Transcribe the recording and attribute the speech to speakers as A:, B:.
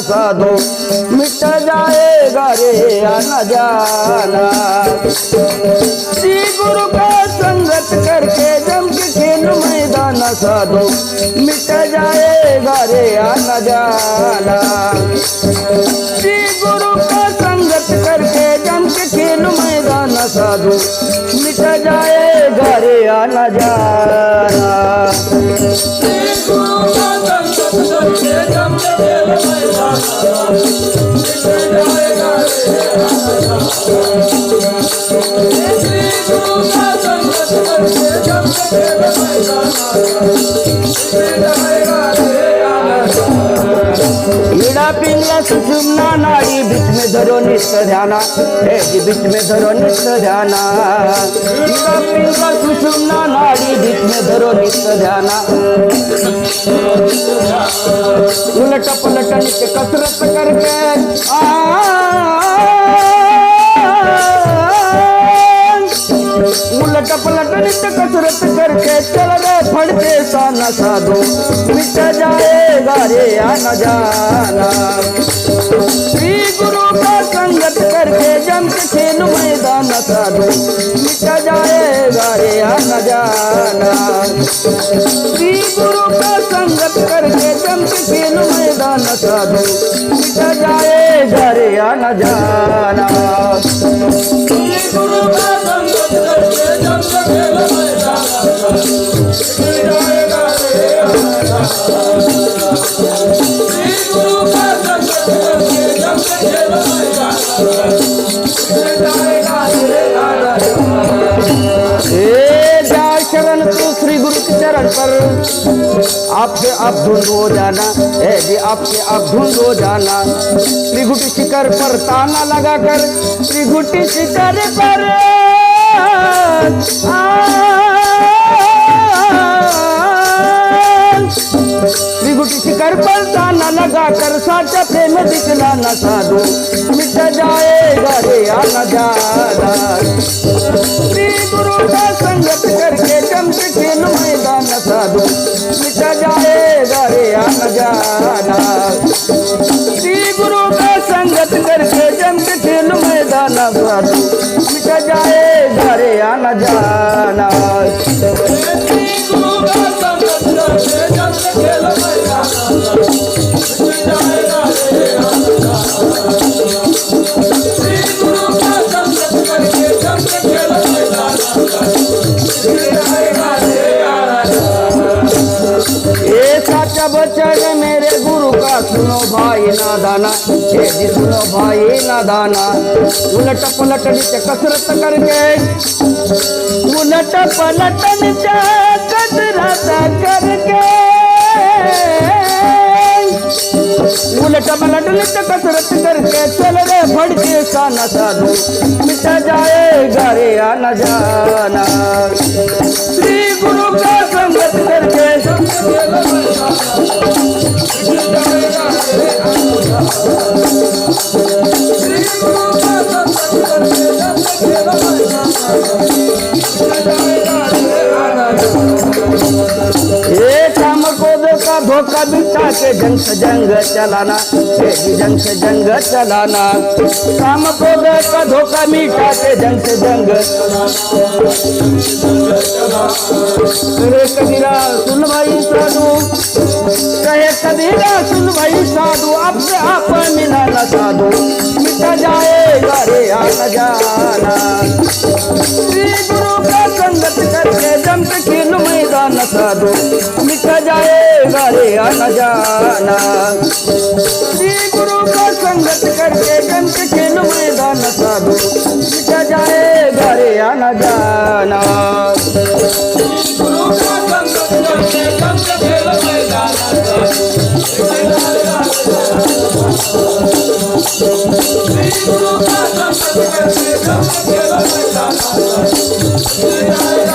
A: साधो मिट जाएगा रे आना जाना। श्री गुरु का संगत करके जम के खेलो मैदान साधो मिट जाएगा रे आना जाना। श्री गुरु का संगत करके जम के खेलो मैदान साधो मिट जाएगा रे आना जाना। ईड़ा नाड़ी बीच में धरो नित्य ध्याना। हे जी बीच में धरो नित्य ध्याना। ईड़ा पिंगला सुषुम्ना नाड़ी बीच में धरो नित्य ध्याना। उलट पलट नित्य कसरत करके उलट पलट कसरत करके चल रे फड़ते साना साधो। मिट जाएगा रे आना जाना। श्री गुरु का संगत करके जम के खेल मैदान साधो। मिट जाएगा रे आना जाना। श्री गुरु का संगत करके जम के खेल मैदान साधो। मिट जाएगा रे आना जाना। के चरण पर। आपसे आप धुंध हो जाना है जी आपसे आप धुंध हो जाना। त्रिगुटी शिखर पर ताना लगाकर त्रिगुटी शिखर पर आ, शिखर पर ताना लगाकर साचा प्रेम दिखलाना साधु। मिट जाएगा रे आना जाना श्री गुरु का संगत करके चमक खेल मैदान साधु। मिट जाएगा रे आना जाना श्री गुरु का संगत करके चमक खेल मैदान साधु। मिट जाएगा रे आना जाना ना दाना। ए जी सुनो भाई ना दाना। उलट पलट नीचे कसरत करके। उलट पलट नीचे कसरत करके। उलट पलट नीचे कसरत करके। चल रे फड़के साना साधु मिट जाएगा रे आना जाना। श्री गुरु का संगत करके। धोखा बिठा के जंग से जंग चलाना ये जंग से जंग चलाना। काम को धोखा धोखा मिटा के जंग से जंग श्री गुरु का संगत करके के खेल मैदान साधो मिट जाएगा रे आना जाना। श्री गुरु का संगत करके के खेल मैदान साधो मिट जाएगा रे आना जाना।
B: Thank you.